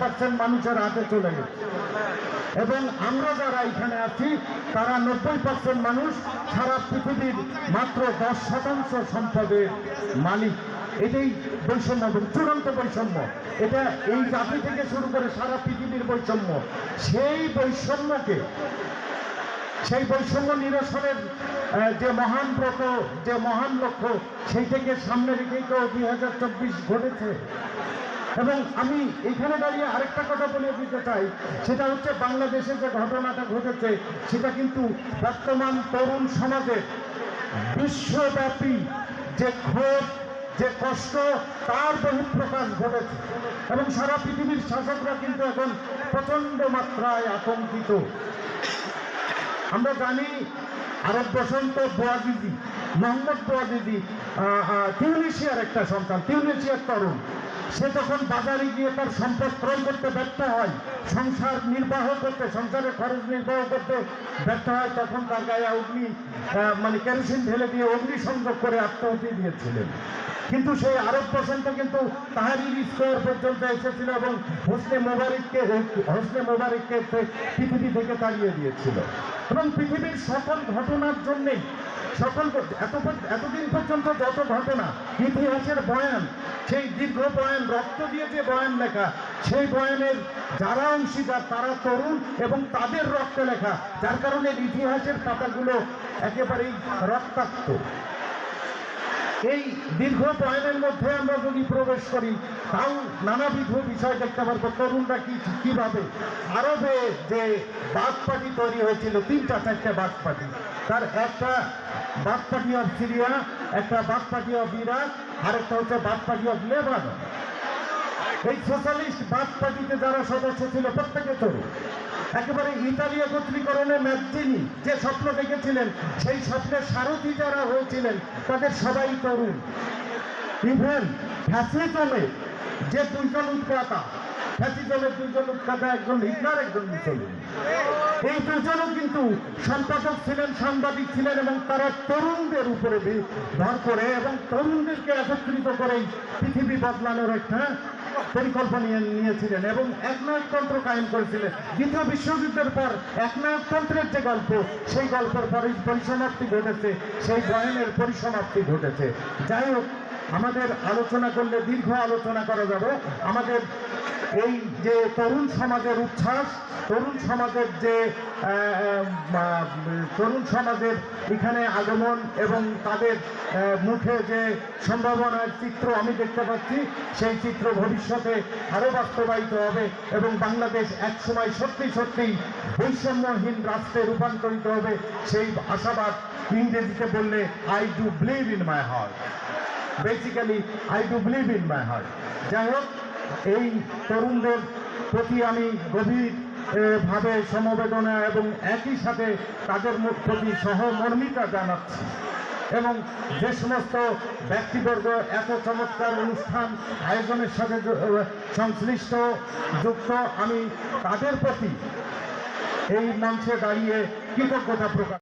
Percent মানুষের হাতে চলে গেছে। এবং আমরা যারা এখানে আছি, তারা নব্বই পার্সেন্ট মানুষ সারা পৃথিবীর মাত্র দশ শতাংশ সম্পদের মালিক। এটাই বৈষম্য চূড়ান্ত বৈষম্য। এটা এই জাতি থেকে শুরু করে সারা পৃথিবীর বৈষম্য। সেই বৈষম্যকে, সেই বৈষম্য নিরসনের যে মহান ব্রত, যে মহান লক্ষ্য সেইটাকে সামনে রেখেই তো দুই হাজার চব্বিশ ঘটেছে। এবং আমি এখানে দাঁড়িয়ে আরেকটা কথা বলে দিতে চাই। সেটা হচ্ছে বাংলাদেশে যে ঘটনাটা ঘটেছে সেটা কিন্তু বর্তমান তরুণ সমাজের বিশ্বব্যাপী যে ক্ষোভ যে কষ্ট তার বহিঃপ্রকাশ ঘটেছে। এবং সারা পৃথিবীর শাসকরা কিন্তু এখন প্রচণ্ড মাত্রায় আতঙ্কিত। আমরা জানি আরব বসন্ত বোয়াজিজি মোহাম্মদ আহ, আহ, একটা সন্তান তিউনিশিয়ার তরুণ। সে যখন বাজারে গিয়ে তার সম্পদ ক্রয় করতে ব্যর্থ হয়, সংসার নির্বাহ করতে, সংসারের খরচ নির্বাহ করতে ব্যর্থ হয়, তখন তার গায়ে অগ্নি মানে কেরোসিন ঢেলে দিয়ে অগ্নিসংযোগ করে আত্মাহুতি দিয়েছিলেন। কিন্তু সেই আরব বসন্ত কিন্তু তাহারির স্কোয়ার পর্যন্ত এসেছিল এবং হোসনে মোবারককে হোসনে মোবারককে পৃথিবী থেকে তাড়িয়ে দিয়েছিল। এবং পৃথিবীর সকল ঘটনার জন্যেই সকল এত এতদিন পর্যন্ত যত ঘটনা, ইতিহাসের বয়ান, সেই দীর্ঘ বয়ান, রক্ত দিয়ে যে বয়ান লেখা, সেই বয়ানের যারা অংশীদার, তারা তরুণ এবং তাদের রক্তে লেখা, যার কারণে ইতিহাসের পাতাগুলো একেবারেই রক্তাক্ত। এই দীর্ঘ বয়ানের মধ্যে আমরা যদি প্রবেশ করি, তাও নানাবিধ বিষয় দেখতে পারব, তরুণরা কি, কীভাবে? আরবে যে বাদ পার্টি তৈরি হয়েছিল, তিনটা চারটে বাদ পার্টি তার একটা বাদ পার্টি অফ সিরিয়া, একটা বাদ পার্টি অফ ইরাক আরেকটা হচ্ছে বাদ পার্টি অফ লেবানন এই সোশ্যালিস্ট বাদ পার্টিতে যারা সদস্য ছিল প্রত্যেকে তরুণ একেবারে ইতালি একত্রীকরণে ম্যাকজিনি যে স্বপ্ন দেখেছিলেন, সেই স্বপ্নের সারথি যারা হয়েছিলেন, তাদের সবাই তরুণ ইভেন ফ্যাসিজমে যে দুইজন উৎপাতা ফ্যাসিজমের দুইজন উৎপাতা একজন হিটলার, একজন মুসলিম। এই দুজনও কিন্তু সম্পাদক ছিলেন, সাংবাদিক ছিলেন এবং তারা তরুণদের উপরে ভর করে এবং তরুণদেরকে একত্রিত করেই পৃথিবী বদলানোর একটা পরিকল্পনা নিয়ে নিয়েছিলেন এবং একনায়কতন্ত্র কায়েম করেছিলেন। দ্বিতীয় বিশ্বযুদ্ধের পর একনায়কতন্ত্রের যে গল্প, সেই গল্পের পরে পরিসমাপ্তি ঘটেছে, সেই বয়নের পরিসমাপ্তি ঘটেছে। যাই হোক আমাদের আলোচনা করলে, দীর্ঘ আলোচনা করা যাবে। আমাদের এই যে তরুণ সমাজের উচ্ছ্বাস, তরুণ সমাজের যে তরুণ সমাজের এখানে আগমন এবং তাদের মুখে যে সম্ভাবনার চিত্র আমি দেখতে পাচ্ছি, সেই চিত্র ভবিষ্যতে আরও বাস্তবায়িত হবে এবং বাংলাদেশ একসময় সত্যি সত্যি বৈষম্যহীন রাষ্ট্রে রূপান্তরিত হবে, সেই আশাবাদ ইংরেজিতে বললে I do believe in my heart basically I do believe in my heart যাই হোক এই তরুণদের প্রতি আমি গভীর ভাবে সমবেদনা এবং একই সাথে তাদের প্রতি সহমর্মিতা জানাচ্ছি। এবং যে সমস্ত ব্যক্তিবর্গ এত চমৎকার অনুষ্ঠান আয়োজনের সাথে সংশ্লিষ্ট, যুক্ত, আমি তাদের প্রতি এই মঞ্চে দাঁড়িয়ে কৃতজ্ঞতা প্রকাশ